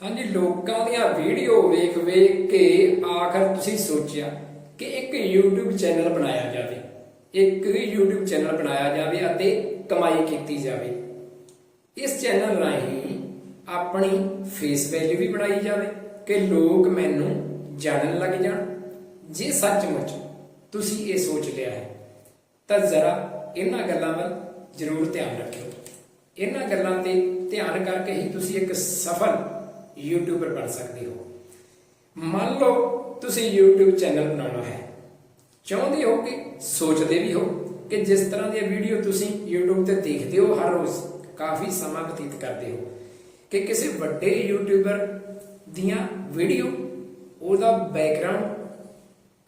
ਹਾਂਜੀ, ਲੋਕਾਂ ਦੀਆਂ ਵੀਡੀਓ ਵੇਖ ਵੇਖ ਕੇ ਆਖਰ ਤੁਸੀਂ ਸੋਚਿਆ ਕਿ ਇੱਕ YouTube ਚੈਨਲ ਬਣਾਇਆ ਜਾਵੇ। ਇੱਕ YouTube ਚੈਨਲ ਬਣਾਇਆ ਜਾਵੇ ਅਤੇ ਕਮਾਈ ਕੀਤੀ ਜਾਵੇ। ਇਸ ਚੈਨਲ ਰਾਹੀਂ ਆਪਣੀ ਫੇਸ ਵੈਲਿਊ ਵੀ ਬਣਾਈ ਜਾਵੇ ਕਿ ਲੋਕ ਮੈਨੂੰ ਜਾਣਨ ਲੱਗ ਜਾਣ। ਜੇ ਸੱਚਮੁੱਚ ਤੁਸੀਂ ਇਹ ਸੋਚ ਲਿਆ ਹੈ, ਤਾਂ ਜ਼ਰਾ ਇਹਨਾਂ ਗੱਲਾਂ ਵੱਲ ਜ਼ਰੂਰ ਧਿਆਨ ਰੱਖਿਓ। ਇਹਨਾਂ ਗੱਲਾਂ ਤੇ ਧਿਆਨ ਕਰਕੇ ਹੀ ਤੁਸੀਂ ਇੱਕ ਸਫਲ ਯੂਟਿਊਬਰ ਬਣ ਸਕਦੇ ਹੋ। ਮੰਨ ਲਓ ਤੁਸੀਂ YouTube ਚੈਨਲ ਬਣਾਉਣਾ ਹੈ। ਚਾਹੁੰਦੇ ਹੋ ਕਿ, ਸੋਚਦੇ ਵੀ ਹੋ ਕਿ ਜਿਸ ਤਰ੍ਹਾਂ ਦੀਆਂ ਵੀਡੀਓ ਤੁਸੀਂ YouTube ਤੇ ਦੇਖਦੇ ਹੋ ਹਰ ਰੋਜ਼, ਕਾਫੀ ਸਮਾਂ ਬਤੀਤ ਕਰਦੇ ਹੋ। ਕਿ ਕਿਸੇ ਵੱਡੇ ਯੂਟਿਊਬਰ ਦੀਆਂ ਵੀਡੀਓ ਉਹਦਾ ਬੈਕਗ੍ਰਾਉਂਡ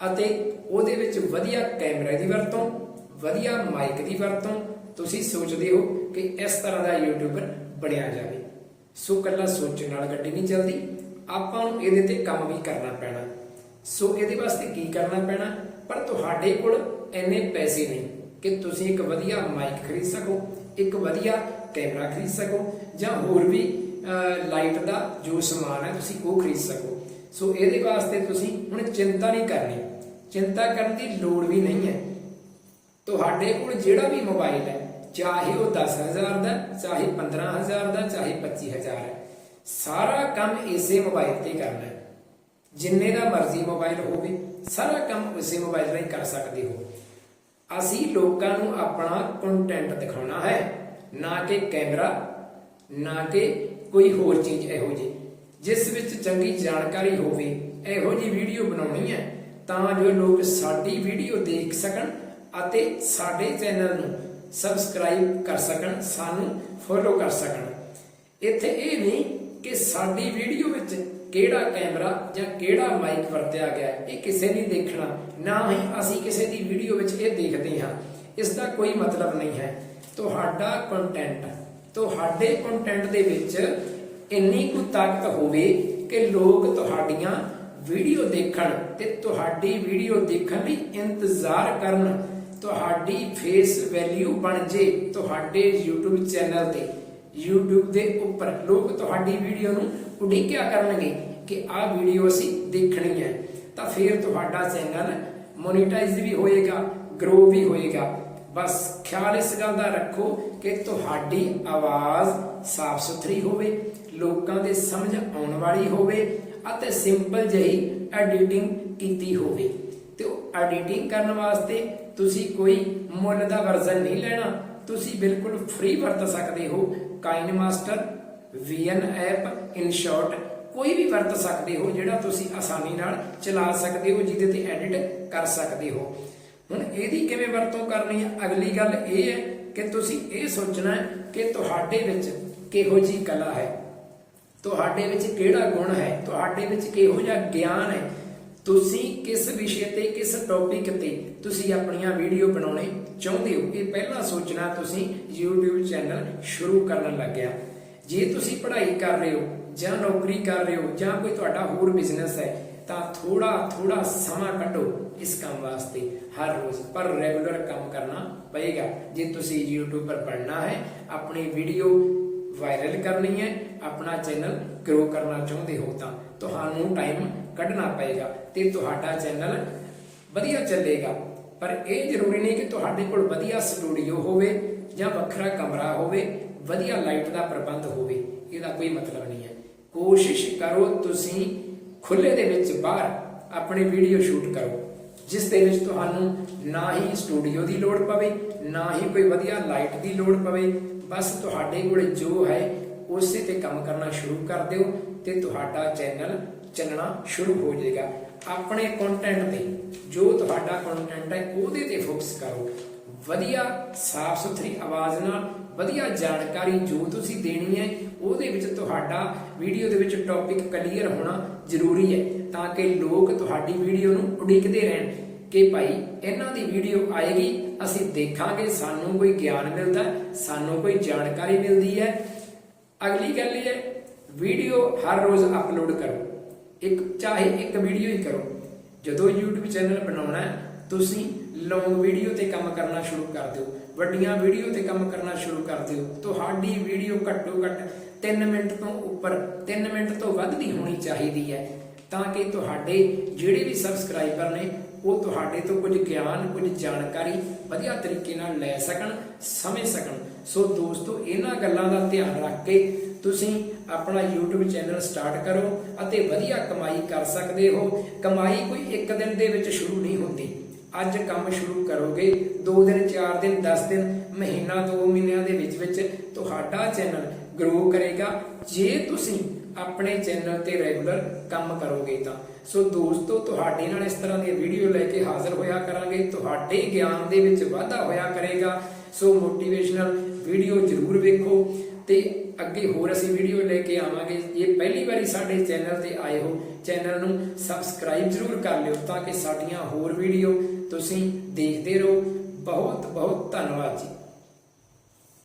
ਅਤੇ ਉਹਦੇ ਵਿੱਚ ਵਧੀਆ ਕੈਮਰੇ ਦੀ ਵਰਤੋਂ, ਵਧੀਆ ਮਾਈਕ ਦੀ ਵਰਤੋਂ, ਤੁਸੀਂ ਸੋਚਦੇ ਹੋ ਕਿ ਇਸ ਤਰ੍ਹਾਂ ਦਾ ਯੂਟਿਊਬਰ ਬਣਿਆ ਜਾਵੇ। ਸੋ ਕੱਲਾ ਸੋਚਣ ਨਾਲ ਗੱਡੀ ਨਹੀਂ ਚੱਲਦੀ, ਆਪਾਂ ਨੂੰ ਇਹਦੇ ਤੇ ਕੰਮ ਵੀ ਕਰਨਾ ਪੈਣਾ। ਸੋ ਇਹਦੇ ਵਾਸਤੇ ਕੀ ਕਰਨਾ ਪੈਣਾ? ਪਰ ਤੁਹਾਡੇ ਕੋਲ ਇੰਨੇ ਪੈਸੇ ਨਹੀਂ ਕਿ ਤੁਸੀਂ ਇੱਕ ਵਧੀਆ ਮਾਈਕ ਖਰੀਦ ਸਕੋ, ਇੱਕ ਵਧੀਆ ਕੈਮਰਾ ਖਰੀਦ ਸਕੋ, ਜਾਂ ਹੋਰ ਵੀ ਲਾਈਟ ਦਾ ਜੋ ਸਮਾਨ ਹੈ ਤੁਸੀਂ ਉਹ ਖਰੀਦ ਸਕੋ। ਸੋ ਇਹਦੇ ਵਾਸਤੇ ਤੁਸੀਂ ਹੁਣ ਚਿੰਤਾ ਨਹੀਂ ਕਰਨੀ। ਚਿੰਤਾ ਕਰਨ ਦੀ ਲੋੜ ਵੀ ਨਹੀਂ ਹੈ। ਤੁਹਾਡੇ ਕੋਲ ਜਿਹੜਾ ਵੀ ਮੋਬਾਈਲ ਹੈ ਚਾਹੇ ਉਹ 10000 ਦਾ, ਚਾਹੇ 15000 ਦਾ, ਚਾਹੇ 25000 ਹੈ। ਸਾਰਾ ਕੰਮ ਇਸੇ ਮੋਬਾਈਲ ਤੇ ਕਰਨਾ ਹੈ। ਜਿੰਨੇ ਦਾ ਮਰਜ਼ੀ ਮੋਬਾਈਲ ਹੋਵੇ, ਸਾਰਾ ਕੰਮ ਉਸੇ ਮੋਬਾਈਲ ਰਾਹੀਂ ਕਰ ਸਕਦੇ ਹੋ। ਅਸੀਂ ਲੋਕਾਂ ਨੂੰ ਆਪਣਾ ਕੰਟੈਂਟ ਦਿਖਾਉਣਾ ਹੈ, ਨਾ ਕਿ ਕੈਮਰਾ, ਨਾ ਕਿ ਕੋਈ ਹੋਰ ਚੀਜ਼ ਇਹੋ ਜਿਹੀ। ਜਿਸ ਵਿੱਚ ਚੰਗੀ ਜਾਣਕਾਰੀ ਹੋਵੇ, ਇਹੋ ਜਿਹੀ ਵੀਡੀਓ ਬਣਾਉਣੀ ਹੈ, ਤਾਂ ਜੋ ਲੋਕ ਸਾਡੀ ਵੀਡੀਓ ਦੇਖ ਸਕਣ ਅਤੇ ਸਾਡੇ ਚੈਨਲ ਨੂੰ ਸਬਸਕ੍ਰਾਈਬ ਕਰ ਸਕਣ, ਸਾਨੂੰ ਫੋਲੋ ਕਰ ਸਕਣ। ਇੱਥੇ ਇਹ ਨਹੀਂ ਕਿ ਸਾਡੀ ਵੀਡੀਓ ਵਿੱਚ ਕਿਹੜਾ ਕੈਮਰਾ ਜਾਂ ਕਿਹੜਾ ਮਾਈਕ ਵਰਤਿਆ ਗਿਆ, ਇਹ ਕਿਸੇ ਨੇ ਦੇਖਣਾ, ਨਾ ਹੀ ਅਸੀਂ ਕਿਸੇ ਦੀ ਵੀਡੀਓ ਵਿੱਚ ਇਹ ਦੇਖਦੇ ਹਾਂ। ਇਸ ਦਾ ਕੋਈ ਮਤਲਬ ਨਹੀਂ ਹੈ। ਤੁਹਾਡਾ ਕੰਟੈਂਟ ਤੁਹਾਡੇ ਕੰਟੈਂਟ ਦੇ ਵਿੱਚ ਇੰਨੀ ਕੁ ਤਾਕਤ ਹੋਵੇ ਕਿ ਲੋਕ ਤੁਹਾਡੀਆਂ ਵੀਡੀਓ ਦੇਖਣ ਤੇ ਤੁਹਾਡੀ ਵੀਡੀਓ ਦੇਖਣ ਲਈ ਇੰਤਜ਼ਾਰ ਕਰਨ ਤੁਹਾਡੀ ਫੇਸ ਵੈਲਿਊ ਬਣ ਜੇ ਤੁਹਾਡੇ YouTube ਚੈਨਲ ਤੇ। YouTube ਦੇ ਉੱਪਰ ਲੋਕ ਤੁਹਾਡੀ ਵੀਡੀਓ ਨੂੰ ਉਡੀਕਿਆ ਕਰਨਗੇ ਕਿ ਆਹ ਵੀਡੀਓ ਅਸੀਂ ਦੇਖਣੀ ਹੈ। ਤਾਂ ਫਿਰ ਤੁਹਾਡਾ ਚੈਨਲ ਮੋਨੀਟਾਈਜ਼ ਵੀ ਹੋਏਗਾ ਗਰੋ ਵੀ ਹੋਏਗਾ। ਬਸ ਖਿਆਲ ਇਸ ਗੱਲ ਦਾ ਰੱਖੋ ਕਿ ਤੁਹਾਡੀ ਆਵਾਜ਼ ਸਾਫ਼ ਸੁਥਰੀ ਹੋਵੇ, ਲੋਕਾਂ ਦੇ ਸਮਝ ਆਉਣ ਵਾਲੀ ਹੋਵੇ ਅਤੇ ਸਿੰਪਲ ਜਿਹੀ ਐਡੀਟਿੰਗ ਕੀਤੀ ਹੋਵੇ। ਐਡੀਟਿੰਗ ਕਰਨ ਵਾਸਤੇ ਤੁਸੀਂ ਕੋਈ ਮੁੱਲ ਦਾ ਵਰਜ਼ਨ ਨਹੀਂ ਲੈਣਾ। ਤੁਸੀਂ ਬਿਲਕੁਲ ਫ੍ਰੀ ਵਰਤ ਸਕਦੇ ਹੋ। KineMaster VN app in short ਕੋਈ ਵੀ ਵਰਤ ਸਕਦੇ ਹੋ, ਜਿਹੜਾ ਤੁਸੀਂ ਆਸਾਨੀ ਨਾਲ ਚਲਾ ਸਕਦੇ ਹੋ, ਜਿਹਦੇ ਤੇ ਐਡਿਟ ਕਰ ਸਕਦੇ ਹੋ। ਹੁਣ ਇਹਦੀ ਕਿਵੇਂ ਵਰਤੋਂ ਕਰਨੀ ਹੈ? ਅਗਲੀ ਗੱਲ ਇਹ ਹੈ ਕਿ ਤੁਸੀਂ ਇਹ ਸੋਚਣਾ ਹੈ ਕਿ ਤੁਹਾਡੇ ਵਿੱਚ ਕਿਹੋ ਜੀ ਕਲਾ ਹੈ। ਤੁਹਾਡੇ ਵਿੱਚ ਕਿਹੜਾ ਗੁਣ ਹੈ? ਤੁਹਾਡੇ ਵਿੱਚ ਕਿਹੋ ਜਿਹਾ ਗਿਆਨ ਹੈ? ਤੁਸੀਂ ਕਿਸ ਵਿਸ਼ੇ ਤੇ, ਕਿਸ ਟੌਪਿਕ ਤੇ ਤੁਸੀਂ ਆਪਣੀਆਂ ਵੀਡੀਓ ਬਣਾਉਣੇ ਚਾਹੁੰਦੇ ਹੋ? ਇਹ ਪਹਿਲਾਂ ਸੋਚਣਾ ਤੁਸੀਂ YouTube ਚੈਨਲ ਸ਼ੁਰੂ ਕਰਨ ਲੱਗਿਆ। ਜੇ ਤੁਸੀਂ ਪੜ੍ਹਾਈ ਕਰ ਰਹੇ ਹੋ ਜਾਂ ਨੌਕਰੀ ਕਰ ਰਹੇ ਹੋ ਜਾਂ ਕੋਈ ਤੁਹਾਡਾ ਹੋਰ ਬਿਜ਼ਨਸ ਹੈ, ਤਾਂ ਥੋੜਾ ਥੋੜਾ ਸਮਾਂ ਕੱਢੋ ਇਸ ਕੰਮ ਵਾਸਤੇ। ਹਰ ਰੋਜ਼ ਪਰ ਰੈਗੂਲਰ ਕੰਮ ਕਰਨਾ ਪਏਗਾ। ਜੇ ਤੁਸੀਂ ਯੂਟਿਊਬਰ ਬਣਨਾ ਹੈ, ਆਪਣੀ ਵੀਡੀਓ ਵਾਇਰਲ ਕਰਨੀ ਹੈ, ਆਪਣਾ ਚੈਨਲ ਗਰੋ ਕਰਨਾ ਚਾਹੁੰਦੇ ਹੋ, ਤਾਂ ਤੁਹਾਨੂੰ ਟਾਈਮ ਕੱਢਣਾ ਪਏਗਾ ਤੇ ਤੁਹਾਡਾ ਚੈਨਲ ਵਧੀਆ ਚੱਲੇਗਾ। ਪਰ ਇਹ ਜ਼ਰੂਰੀ ਨਹੀਂ ਕਿ ਤੁਹਾਡੇ ਕੋਲ ਵਧੀਆ ਸਟੂਡੀਓ ਹੋਵੇ ਜਾਂ ਵੱਖਰਾ ਕਮਰਾ ਹੋਵੇ, ਵਧੀਆ ਲਾਈਟ ਦਾ ਪ੍ਰਬੰਧ ਹੋਵੇ, ਇਹਦਾ ਕੋਈ ਮਤਲਬ ਨਹੀਂ ਹੈ। ਕੋਸ਼ਿਸ਼ ਕਰੋ ਤੁਸੀਂ ਖੁੱਲੇ ਦੇ ਵਿੱਚ ਬਾਹਰ ਆਪਣੀ ਵੀਡੀਓ ਸ਼ੂਟ ਕਰੋ, ਜਿਸ ਦੇ ਵਿੱਚ ਤੁਹਾਨੂੰ ਨਾ ਹੀ ਸਟੂਡੀਓ ਦੀ ਲੋੜ ਪਵੇ, ਨਾ ਹੀ ਕੋਈ ਵਧੀਆ ਲਾਈਟ ਦੀ ਲੋੜ ਪਵੇ। ਬਸ ਤੁਹਾਡੇ ਕੋਲ ਜੋ ਹੈ ਉਸੇ ਤੇ ਕੰਮ ਕਰਨਾ ਸ਼ੁਰੂ ਕਰ ਦਿਓ ਤੇ ਤੁਹਾਡਾ ਚੈਨਲ ਚੱਲਣਾ ਸ਼ੁਰੂ ਹੋ ਜਾਏਗਾ। ਆਪਣੇ ਕੰਟੈਂਟ ਤੇ ਜੋ ਤੁਹਾਡਾ ਕੰਟੈਂਟ ਹੈ, ਉਹਦੇ ਤੇ ਫੋਕਸ ਕਰੋ। ਵਧੀਆ ਸਾਫ਼ ਸੁਥਰੀ ਆਵਾਜ਼ ਨਾਲ, ਵਧੀਆ ਜਾਣਕਾਰੀ ਜੋ ਤੁਸੀਂ ਦੇਣੀ ਹੈ, ਉਹਦੇ ਵਿੱਚ ਤੁਹਾਡਾ ਵੀਡੀਓ ਦੇ ਵਿੱਚ ਟੌਪਿਕ ਕਲੀਅਰ ਹੋਣਾ ਜ਼ਰੂਰੀ ਹੈ, ਤਾਂ ਕਿ ਲੋਕ ਤੁਹਾਡੀ ਵੀਡੀਓ ਨੂੰ ਉਡੀਕਦੇ ਰਹਿਣ ਕਿ ਭਾਈ, ਇਹਨਾਂ ਦੀ ਵੀਡੀਓ ਆਏਗੀ, ਅਸੀਂ ਦੇਖਾਂਗੇ, ਸਾਨੂੰ ਕੋਈ ਗਿਆਨ ਮਿਲਦਾ, ਸਾਨੂੰ ਕੋਈ ਜਾਣਕਾਰੀ ਮਿਲਦੀ ਹੈ ਅਗਲੀ ਗੱਲ ਇਹ ਹੈ ਵੀਡੀਓ ਹਰ ਰੋਜ਼ ਅਪਲੋਡ ਕਰੋ। ਇੱਕ, ਚਾਹੇ ਇੱਕ ਵੀਡੀਓ ਹੀ ਕਰੋ। ਜਦੋਂ YouTube ਚੈਨਲ ਬਣਾਉਣਾ ਤੁਸੀਂ ਲੌਂਗ ਵੀਡੀਓ ਤੇ ਕੰਮ ਕਰਨਾ ਸ਼ੁਰੂ ਕਰ ਦਿਓ। ਵੱਡੀਆਂ ਵੀਡੀਓ ਤੇ ਕੰਮ ਕਰਨਾ ਸ਼ੁਰੂ ਕਰ ਦਿਓ। ਤੁਹਾਡੀ ਵੀਡੀਓ ਘੱਟੋ ਘੱਟ 3 ਮਿੰਟ ਤੋਂ ਉੱਪਰ 3 ਮਿੰਟ ਤੋਂ ਵੱਧ ਦੀ ਹੋਣੀ ਚਾਹੀਦੀ ਹੈ। ਤਾਂ ਕਿ ਤੁਹਾਡੇ ਜਿਹੜੇ ਵੀ ਸਬਸਕ੍ਰਾਈਬਰ ਨੇ, ਉਹ ਤੁਹਾਡੇ ਤੋਂ ਕੁਝ ਗਿਆਨ, ਕੁਝ ਜਾਣਕਾਰੀ ਵਧੀਆ ਤਰੀਕੇ ਨਾਲ ਲੈ ਸਕਣ, ਸਮਝ ਸਕਣ। ਸੋ ਦੋਸਤੋ, ਇਹਨਾਂ ਗੱਲਾਂ ਦਾ ਧਿਆਨ ਰੱਖ ਕੇ ਤੁਸੀਂ ਆਪਣਾ YouTube ਚੈਨਲ ਸਟਾਰਟ ਕਰੋ ਅਤੇ ਵਧੀਆ ਕਮਾਈ ਕਰ ਸਕਦੇ ਹੋ। ਕਮਾਈ ਕੋਈ ਇੱਕ ਦਿਨ ਦੇ ਵਿੱਚ ਸ਼ੁਰੂ ਨਹੀਂ ਹੁੰਦੀ। ਅੱਜ ਕੰਮ ਸ਼ੁਰੂ ਕਰੋਗੇ 2 ਦਿਨ 4 ਦਿਨ 10 ਦਿਨ, ਮਹੀਨਾ 2 ਮਹੀਨਿਆਂ ਦੇ ਵਿੱਚ ਵਿੱਚ ਤੁਹਾਡਾ ਚੈਨਲ ਗਰੋ ਕਰੇਗਾ। ਜੇ ਤੁਸੀਂ ਆਪਣੇ ਚੈਨਲ ਤੇ ਰੈਗੂਲਰ ਕੰਮ ਕਰੋਗੇ ਤਾਂ। ਸੋ ਦੋਸਤੋ, ਤੁਹਾਡੇ ਨਾਲ ਇਸ ਤਰ੍ਹਾਂ ਦੀ ਵੀਡੀਓ ਲੈ ਕੇ ਹਾਜ਼ਰ ਹੋਇਆ ਕਰਾਂਗੇ। ਤੁਹਾਡੇ ਗਿਆਨ ਦੇ ਵਿੱਚ ਵਾਧਾ ਹੋਇਆ ਕਰੇਗਾ। ਸੋ ਮੋਟੀਵੇਸ਼ਨਲ ਵੀਡੀਓ ਜ਼ਰੂਰ ਵੇਖੋ ਤੇ ਅੱਗੇ ਹੋਰ ਅਸੀਂ ਵੀਡੀਓ ਲੈ ਕੇ ਆਵਾਂਗੇ। ਇਹ ਪਹਿਲੀ ਵਾਰੀ ਸਾਡੇ ਚੈਨਲ ਤੇ ਆਏ ਹੋ ਚੈਨਲ ਨੂੰ ਸਬਸਕ੍ਰਾਈਬ ਜ਼ਰੂਰ ਕਰ ਲਿਓ ਤਾਂ ਕਿ ਸਾਡੀਆਂ ਹੋਰ ਵੀਡੀਓ ਤੁਸੀਂ ਦੇਖਦੇ ਰਹੋ। ਬਹੁਤ ਬਹੁਤ ਧੰਨਵਾਦ ਜੀ।